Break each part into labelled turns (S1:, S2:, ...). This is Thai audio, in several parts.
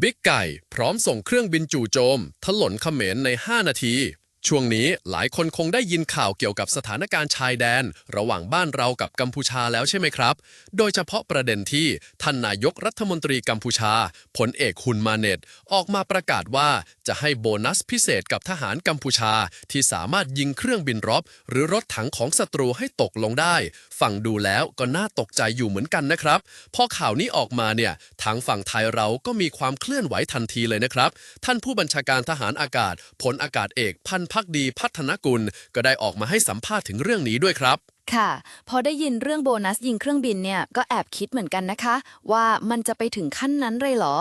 S1: บิ๊กไก่ พร้อมส่งเครื่องบินจู่โจม ถล่นเขมรใน 5 นาที ช่วงนี้หลายคนคงได้ยินข่าวเกี่ยวกับสถานการณ์ชายแดน ระหว่างบ้านเรากับกัมพูชาแล้วใช่ไหมครับ โดยเฉพาะประเด็นที่ท่านนายกรัฐมนตรีกัมพูชาผลเอกฮุนมาเนตออกมาประกาศว่าจะให้โบนัสพิเศษกับทหารกัมพูชา ที่สามารถยิงเครื่องบินรบ หรือรถถังของศัตรูให้ตกลงได้ ฟังดูแล้วก็น่าตกใจอยู่เหมือนกันนะครับ พอข่าวนี้ออกมาเนี่ยทางฝั่งไทยเราก็มีความเคลื่อนไหวทันทีเลยนะครับ ท่านผู้บัญชาการทหารอากาศพลอากาศเอกพันพักดีพัฒนกุล ก็ได้ออกมาให้สัมภาษณ์ถึงเรื่องนี้ด้วยครับ
S2: ค่ะ พอได้ยินเรื่องโบนัสยิงเครื่องบินเนี่ย ก็แอบคิดเหมือนกันนะคะ ว่ามันจะไปถึงขั้นนั้นเลยเหรอ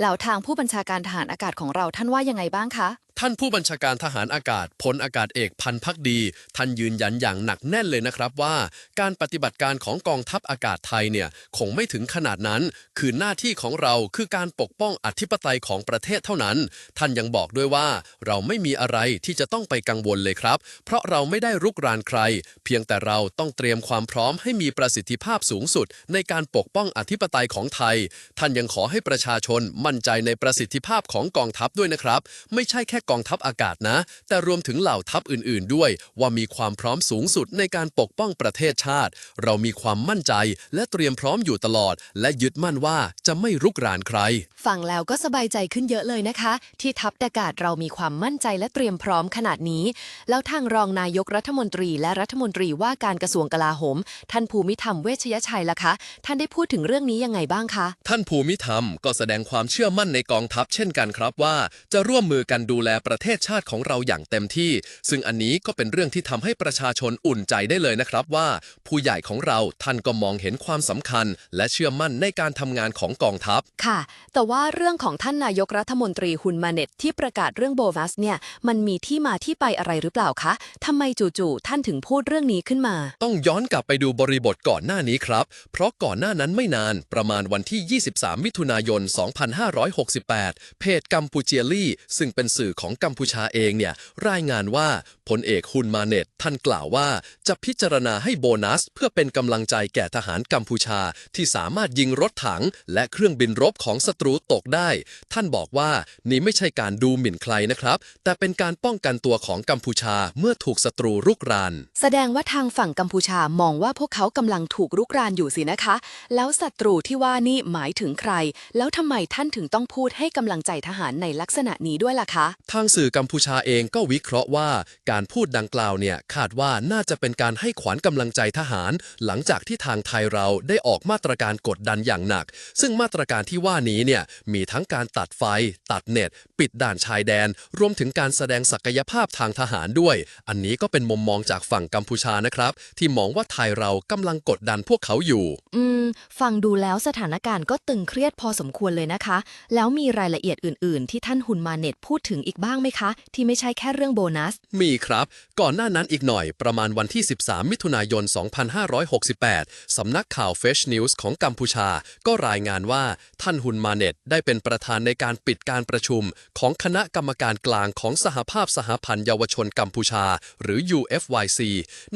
S2: แล้วทางผู้บัญชาการทหารอากาศของเราท่านว่ายังไงบ้างคะ
S1: ท่านผู้บัญชาการทหารอากาศพลอากาศเอกพันพักดี ท่านยืนยันอย่างหนักแน่นเลยนะครับว่า การปฏิบัติการของกองทัพอากาศไทยเนี่ยคงไม่ถึงขนาดนั้น คือหน้าที่ของเราคือการปกป้องอธิปไตยของประเทศเท่านั้น ท่านยังบอกด้วยว่า เราไม่มีอะไรที่จะต้องไปกังวลเลยครับ เพราะเราไม่ได้รุกรานใคร เพียงแต่เราต้องเตรียมความพร้อมให้มีประสิทธิภาพสูงสุด ในการปกป้องอธิปไตยของไทย ท่านยังขอให้ประชาชนมั่นใจในประสิทธิภาพของกองทัพด้วยนะครับ ไม่ใช่แค่กองทัพอากาศนะ แต่รวมถึงเหล่าทัพอื่น ๆ ด้วย ว่ามีความพร้อมสูงสุดในการปกป้องประเทศชาติ เรามีความมั่นใจและเตรียมพร้อมอยู่ตลอด และยึดมั่นว่าจะไม่รุกรานใคร
S2: ฟังแล้วก็สบายใจขึ้นเยอะเลยนะคะ ที่ทัพอากาศเรามีความมั่นใจและเตรียมพร้อมขนาดนี้ แล้วทางรองนายกรัฐมนตรีและรัฐมนตรีว่าการกระทรวงกลาโหม ท่านภูมิธรรมเวชยชัยล่ะคะ ท่านได้พูดถึงเรื่องนี้ยังไงบ้างคะ
S1: ท่านภูมิธรรมก็แสดงความเชื่อมั่นในกองทัพเช่นกันครับว่า จะร่วมมือกันดูแลประเทศชาติของเราอย่างเต็มที่ ซึ่งอันนี้ก็เป็นเรื่องที่ทำให้ประชาชนอุ่นใจได้เลยนะครับว่า ผู้ใหญ่ของเราท่านก็มองเห็นความสำคัญ และเชื่อมั่นในการทำงานของกองทัพ
S2: ค่ะ แต่ว่าเรื่องของท่านนายกรัฐมนตรีฮุนมาเน็ตที่ประกาศเรื่องโบนัสเนี่ยมันมีที่มาที่ไปอะไรหรือเปล่าคะทำไมจู่ๆท่านถึงพูดเรื่องนี้ขึ้นมา
S1: ต้องย้อนกลับไปดูบริบทก่อนหน้านี้ครับ เพราะก่อนหน้านั้นไม่นานประมาณวันที่ 23 มิถุนายน 2568 เพจกัมพูเจียลี่ ซึ่งเป็นสื่อของกัมพูชาเองเนี่ยรายงานว่าพลเอกฮุนมาเนตท่านกล่าวว่า จะพิจารณาให้โบนัส เพื่อเป็นกำลังใจแก่ทหารกัมพูชา ที่สามารถยิงรถถัง และเครื่องบินรบของศัตรูตกได้ ท่านบอกว่านี่ไม่ใช่การดูหมิ่นใครนะครับ แต่เป็นการป้องกันตัวของกัมพูชาเมื่อถูกศัตรูรุกราน
S2: แสดงว่าทางฝั่งกัมพูชามองว่าพวกเขากำลังถูกรุกรานอยู่สินะคะ แล้วศัตรูที่ว่านี่หมายถึงใคร แล้วทำไมท่านถึงต้องพูดให้กำลังใจทหารในลักษณะนี้ด้วยล่ะคะ
S1: ทางสื่อกัมพูชาเองก็วิเคราะห์ว่าการพูดดังกล่าวเนี่ยคาดว่าน่าจะเป็นการให้ขวัญกำลังใจทหาร หลังจากที่ทางไทยเราได้ออกมาตรการกดดันอย่างหนัก ซึ่งมาตรการที่ว่านี้เนี่ยมีทั้งการตัดไฟ ตัดเน็ต ปิดด่านชายแดน รวมถึงการแสดงศักยภาพทางทหารด้วย อันนี้ก็เป็นมุมมองจากฝั่งกัมพูชานะครับ ที่มองว่าไทยเรากำลังกดดันพวกเขาอยู่
S2: อืม ฟังดูแล้วสถานการณ์ก็ตึงเครียดพอสมควรเลยนะคะ แล้วมีรายละเอียดอื่น ๆ ที่ท่านฮุนมาเน็ตพูดถึงอีกบ้างไหมคะ ที่ไม่ใช่แค่เรื่องโบนัส
S1: มีครับ ก่อนหน้านั้นอีกหน่อยประมาณวันที่ 13 มิถุนายน 2568 สำนักข่าว Fresh News ของกัมพูชา ก็รายงานว่าท่านฮุนมาเน็ตได้เป็นประธานในการปิดการประชุม ของคณะกรรมการกลางของสหภาพสหพันธ์เยาวชนกัมพูชา หรือ UFYC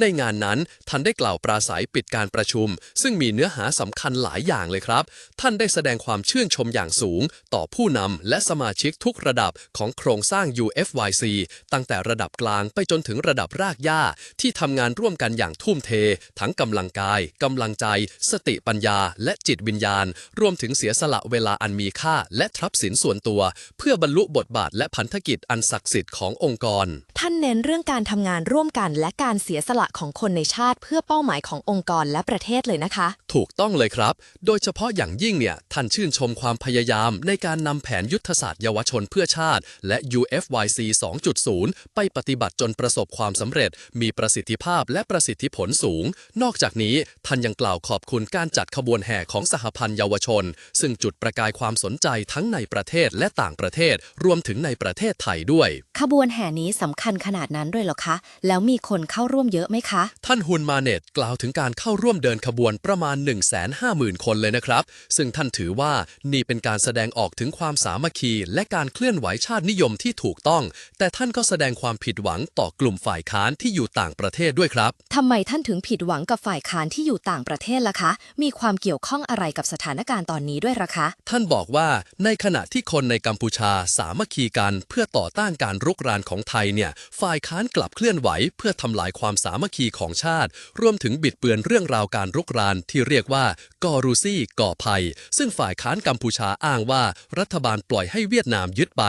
S1: ในงานนั้นท่านได้กล่าวปราศัยปิดการประชุม ซึ่งมีเนื้อหาสำคัญหลายอย่างเลยครับ ท่านได้แสดงความชื่นชมอย่างสูง ต่อผู้นำและสมาชิกทุกระดับของโครงสร้าง UFYC ตั้งแต่ระดับกลางไปจนถึงระดับรากหญ้า ที่ทำงานร่วมกันอย่างทุ่มเท ทั้งกำลังกายกำลังใจ สติปัญญา และจิตวิญญาณ รวมถึงเสียสละเวลาอันมีค่า และทรัพย์สินส่วนตัว เพื่อบรรลุบทบาทและพันธกิจอันศักดิ์สิทธิ์ขององค์กร
S2: ท่านเน้นเรื่องการทำงานร่วมกัน และการเสียสละของคนในชาติ เพื่อเป้าหมายขององค์กรและประเทศเลยนะคะ
S1: ถูกต้องเลยครับ โดยเฉพาะอย่างยิ่งเนี่ยท่านชื่นชมความพยายามในการนำแผนยุทธศาสตร์เยาวชนเพื่อชาติ และ UFYC 2.0 ไปปฏิบัติจนประสบความสำเร็จ มีประสิทธิภาพและประสิทธิผลสูง นอกจากนี้ท่านยังกล่าวขอบคุณการจัดขบวนแห่ของสหพันธ์เยาวชน ซึ่งจุดประกายความสนใจทั้งในประเทศและต่างประเทศ รวมถึงในประเทศไทยด้วย
S2: ขบวนแห่นี้สำคัญขนาดนั้นด้วยเหรอคะ แล้วมีคนเข้าร่วมเยอะไหมคะ
S1: ท่านฮุนมาเน็ตกล่าวถึงการเข้าร่วมเดินขบวนประมาณ150,000 คนเลยนะครับ ซึ่งท่านถือว่านี่เป็นการแสดงออกถึงความสามัคคี และการเคลื่อนไหวชาตินิยมที่ที่ถูกต้อง แต่ท่านก็แสดงความผิดหวังต่อกลุ่มฝ่ายค้านที่อยู่ต่างประเทศด้วยครับ
S2: ทำไมท่านถึงผิดหวังกับฝ่ายค้านที่อยู่ต่างประเทศล่ะคะ มีความเกี่ยวข้องอะไรกับสถานการณ์ตอนนี้ด้วยล่ะคะ
S1: ท่านบอกว่าในขณะที่คนในกัมพูชาสามัคคีกันเพื่อต่อต้านการรุกรานของไทยเนี่ย ฝ่ายค้านกลับเคลื่อนไหว เพื่อทำลายความสามัคคีของชาติ รวมถึงบิดเบือนเรื่องราวการรุกรานที่เรียกว่ากอรูซี่ก่อภัย ซึ่งฝ่ายค้านกัมพูชาอ้างว่ารัฐบาลปล่อยให้เวียดนามยึดไป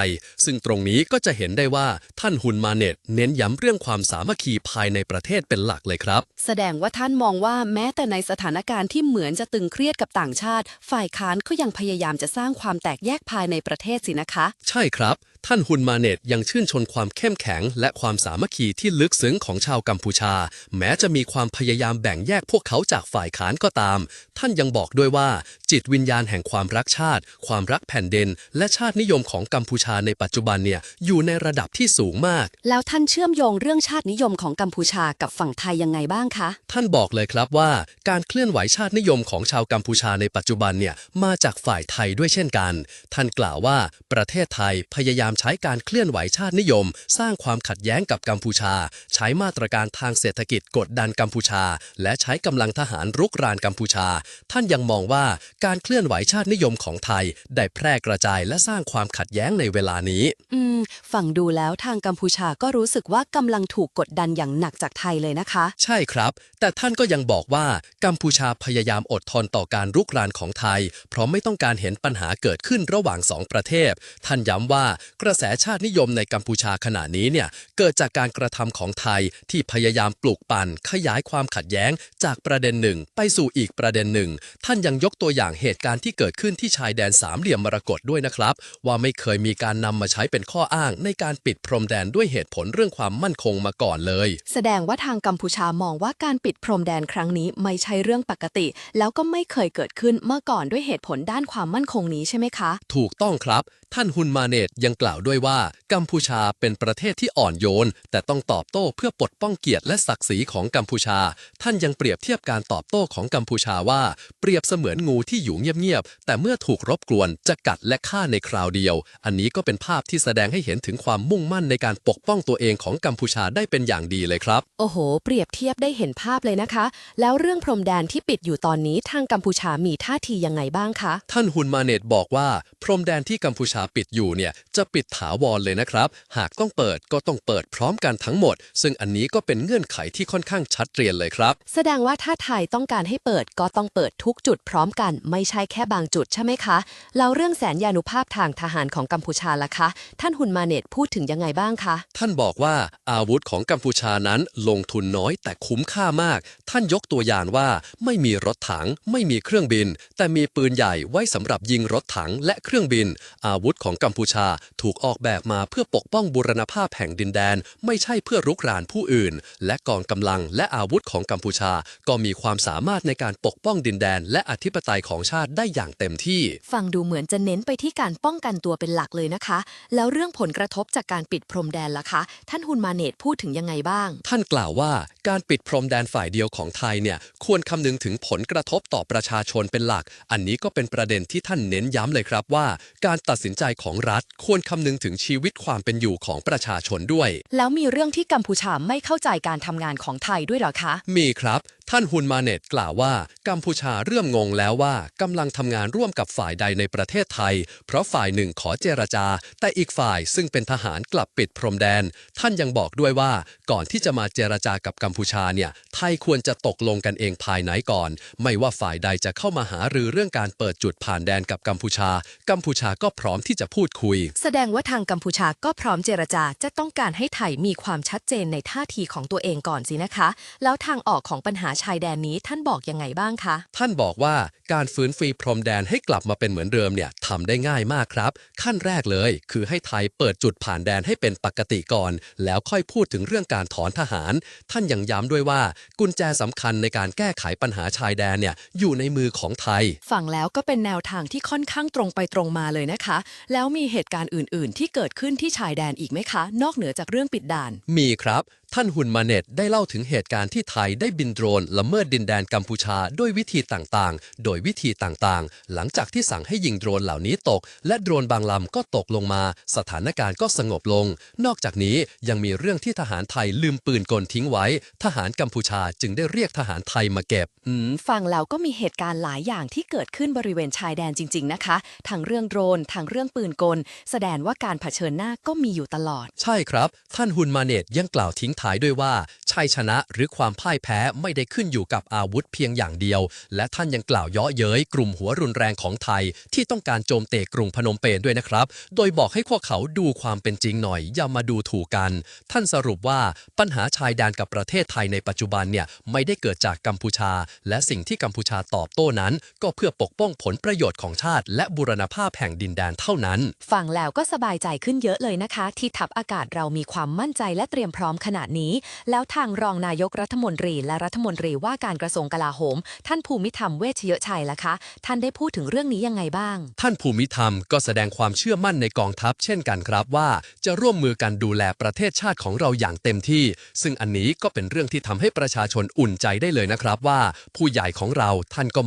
S1: ซึ่งตรงนี้ก็จะเห็นได้ว่าท่านฮุนมาเน็ตเน้นย้ำเรื่องความสามัคคีภายในประเทศเป็นหลักเลยครับ
S2: แสดงว่าท่านมองว่าแม้แต่ในสถานการณ์ที่เหมือนจะตึงเครียดกับต่างชาติ ฝ่ายค้านก็ยังพยายามจะสร้างความแตกแยกภายในประเทศสินะคะ
S1: ใช่ครับ ท่านฮุนมาเน็ตยังชื่นชนความเข้มแข็ง และความสามัคคีที่ลึกซึ้งของชาวกัมพูชา แม้จะมีความพยายามแบ่งแยกพวกเขาจากฝ่ายค้านก็ตาม ท่านยังบอกด้วยว่า จิตวิญญาณแห่งความรักชาติ ความรักแผ่นดิน และชาตินิยมของกัมพูชาในปัจจุบันเนี่ยอยู่ในระดับที่สูงมาก
S2: แล้วท่านเชื่อมโยงเรื่องชาตินิยมของกัมพูชากับฝั่งไทยยังไงบ้างคะ
S1: ท่านบอกเลยครับว่า การเคลื่อนไหวชาตินิยมของชาวกัมพูชาในปัจจุบันเนี่ยมาจากฝ่ายไทยด้วยเช่นกัน ท่านกล่าวว่าประเทศไทยพยายามใช้การเคลื่อนไหวชาตินิยม สร้างความขัดแย้งกับกัมพูชา ใช้มาตรการทางเศรษฐกิจกดดันกัมพูชา และใช้กำลังทหารรุกรานกัมพูชา ท่านยังมองว่าการเคลื่อนไหวชาตินิยมของไทย ได้แพร่กระจายและสร้างความขัดแย้งในเวลานี้
S2: อืมฟังดูแล้วทางกัมพูชาก็รู้สึกว่ากำลังถูกกดดันอย่างหนักจากไทยเลยนะคะ
S1: ใช่ครับ แต่ท่านก็ยังบอกว่ากัมพูชาพยายามอดทนต่อการรุกรานของไทย เพราะไม่ต้องการเห็นปัญหาเกิดขึ้นระหว่างสองประเทศ ท่านย้ำว่ากระแสชาตินิยมในกัมพูชาขณะนี้เนี่ยเกิดจากการกระทำของไทยที่พยายามปลูกปั่นขยายความขัดแย้ง จากประเด็นหนึ่งไปสู่อีกประเด็นหนึ่ง ท่านยังยกตัวอย่างเหตุการณ์ที่เกิดขึ้นที่ชายแดนสามเหลี่ยมมรกตด้วยนะครับ ว่าไม่เคยมีการนำมาใช้เป็นข้ออ้าง ในการปิดพรมแดนด้วยเหตุผลเรื่องความมั่นคงมาก่อนเลย
S2: แสดงว่าทางกัมพูชามองว่าการปิดพรมแดนครั้งนี้ไม่ใช่เรื่องปกติ แล้วก็ไม่เคยเกิดขึ้นเมื่อก่อนด้วยเหตุผลด้านความมั่นคงนี้ใช่ไหมคะ
S1: ถูกต้องครับ ท่านฮุนมาเนตยังกล่าวด้วยว่า กัมพูชาเป็นประเทศที่อ่อนโยน แต่ต้องตอบโต้เพื่อปกป้องเกียรติและศักดิ์ศรีของกัมพูชา ท่านยังเปรียบเทียบการตอบโต้ของกัมพูชาว่า เปรียบเสมือนงูที่อยู่เงียบๆแต่เมื่อถูกรบกวนจะกัดและฆ่าในคราวเดียว อันนี้ก็เป็นภาพที่แสดงให้เห็นถึงความมุ่งมั่นในการปกป้องตัวเองของกัมพูชาได้เป็นอย่างดีเลยครับ
S2: โอ้โห เปรียบเทียบได้เห็นภาพเลยนะคะ แล้วเรื่องพรมแดนที่ปิดอยู่ตอนนี้ทางกัมพูชามีท่าทียังไงบ้างคะ
S1: ท่านฮุนมาเนตบอกว่า พรมแดนที่กัมพูชาปิดอยู่เนี่ยจะปิดถาวรเลยนะครับ หากต้องเปิดก็ต้องเปิดพร้อมกันทั้งหมด ซึ่งอันนี้ก็เป็นเงื่อนไขที่ค่อนข้างชัดเจนเลยครับ
S2: แสดงว่าถ้าไทยต้องการให้เปิดก็ต้องเปิดทุกจุดพร้อมกัน ไม่ใช่แค่บางจุดใช่ไหมคะแล้วเรื่องแสนยานุภาพทางทหารของกัมพูชาล่ะคะ ท่านฮุนมาเนตพูดถึงยังไงบ้างคะ
S1: ท่านบอกว่าอาวุธของกัมพูชานั้นลงทุนน้อยแต่คุ้มค่ามาก ท่านยกตัวอย่างว่าไม่มีรถถัง ไม่มีเครื่องบิน แต่มีปืนใหญ่ไว้สำหรับยิงรถถังและเครื่องบิน อาวุธของกัมพูชาถูกออกแบบมาเพื่อปกป้องบูรณภาพแห่งดินแดน ไม่ใช่เพื่อรุกรานผู้อื่น และกองกำลังและอาวุธของกัมพูชา ก็มีความสามารถในการปกป้องดินแดน และอธิปไตยของชาติได้อย่างเต็มที่
S2: ฟังดูเหมือนจะเน้นไปที่การป้องกันตัวเป็นหลักเลยนะคะ แล้วเรื่องผลกระทบจากการปิดพรมแดนล่ะคะ ท่านฮุนมาเนตพูดถึงยังไงบ้าง
S1: ท่านกล่าวว่า การปิดพรมแดนฝ่ายเดียวของไทยเนี่ยควรคำนึงถึงผลกระทบต่อประชาชนเป็นหลัก อันนี้ก็เป็นประเด็นที่ท่านเน้นย้ำเลยครับว่า การตัดสินใจของรัฐควรคำนึงถึงชีวิตความเป็นอยู่ของประชาชนด้วย
S2: แล้วมีเรื่องที่กัมพูชาไม่เข้าใจการทำงานของไทยด้วยเหรอคะ
S1: มีครับท่านฮุนมาเนตกล่าวว่ากัมพูชาเริ่มงงแล้วว่ากำลังทำงานร่วมกับฝ่ายใดในประเทศไทย เพราะฝ่ายหนึ่งขอเจรจา แต่อีกฝ่ายซึ่งเป็นทหารกลับปิดพรมแดน ท่านยังบอกด้วยว่าก่อนที่จะมาเจรจากับกัมพูชาเนี่ยไทยควรจะตกลงกันเองภายในก่อน ไม่ว่าฝ่ายใดจะเข้ามาหารือเรื่องการเปิดจุดผ่านแดนกับกัมพูชา กัมพูชาก็พร้อมที่จะพูดคุย
S2: แสดงว่าทางกัมพูชาก็พร้อมเจรจาจะต้องการให้ไทยมีความชัดเจนในท่าทีของตัวเองก่อนสินะคะ แล้วทางออกของปัญหาชายแดนนี้ท่านบอกยังไงบ้างคะ
S1: ท่านบอกว่าการฟื้นฟรีพรมแดนให้กลับมาเป็นเหมือนเดิมเนี่ยทำได้ง่ายมากครับ ขั้นแรกเลย คือให้ไทยเปิดจุดผ่านแดนให้เป็นปกติก่อน แล้วค่อยพูดถึงเรื่องการถอนทหาร ท่านยังย้ำด้วยว่า กุญแจสำคัญในการแก้ไขปัญหาชายแดนเนี่ยอยู่ในมือของไทย
S2: ฟังแล้วก็เป็นแนวทางที่ค่อนข้างตรงไปตรงมาเลยนะคะ แล้วมีเหตุการณ์อื่น ๆ ที่เกิดขึ้นที่ชายแดนอีกไหมคะ นอกเหนือจากเรื่องปิดด่าน
S1: มีครับ ท่านฮุนมาเน็ตได้เล่าถึงเหตุการณ์ที่ไทยได้บินโดรนละเมิดดินแดนกัมพูชาด้วยวิธีต่างๆ โดยวิธีต่างๆ หลังจากที่สั่งให้ยิงโดรนเหล่านี้ตก และโดรนบางลำก็ตกลงมา สถานการณ์ก็สงบลง นอกจากนี้ยังมีเรื่องที่ทหารไทยลืมปืนกลทิ้งไว้ ทหารกัมพูชาจึงได้เรียกทหารไทยมาเก็บ
S2: อืมฟังแล้วก็มีเหตุการณ์หลายอย่างที่เกิดขึ้นบริเวณชายแดนจริง ๆ นะคะ ทั้งเรื่องโดรน ทั้งเรื่องปืนกล แสดงว่าการเผชิญหน้าก็มีอยู่ตลอด
S1: ใช่ครับ ท่านฮุนมาเนตยังกล่าวทิ้งท้ายด้วยว่าชัยชนะหรือความพ่ายแพ้ไม่ได้ขึ้นอยู่กับอาวุธเพียงอย่างเดียว และท่านยังกล่าวเยาะเย้ยกลุ่มหัวรุนแรงของไทย ที่ต้องการโจมเตะกรุงพนมเปญด้วยนะครับ โดยบอกให้พวกเขาดูความเป็นจริงหน่อย อย่ามาดูถูกกัน ท่านสรุปว่าปัญหาชายแดนกับประเทศไทยในปัจจุบันเนี่ยไม่ได้เกิดจากกัมพูชา และสิ่งที่กัมพูชาตอบโต้นั้น ก็เพื่อปกป้องผลประโยชน์ของชาติ และบูรณภาพแห่งดินแดนเท่านั้น
S2: ฟังแล้วก็สบายใจขึ้นเยอะเลยนะคะ ที่ทัพอากาศเรามีความมั่นใจและเตรียมพร้อมขนาดนี้ แล้วทางรองนายกรัฐมนตรีและรัฐมนตรีว่าการกระทรวงกลาโหม ท่านภูมิธรรมเวชยชัยล่ะคะ ท่านได้พูดถึงเรื่องนี้ยังไงบ้าง
S1: ท่านภูมิธรรมก็แสดงความเชื่อมั่นในกองทัพ เช่นกันครับว่า จะร่วมมือกันดูแลประเทศชาติของเราอย่างเต็มที่ ซึ่งอันนี้ก็เป็นเรื่องที่ทำให้ประชาชนอุ่นใจได้เลยนะครับว่า ผู้ใหญ่ของเราท่านก็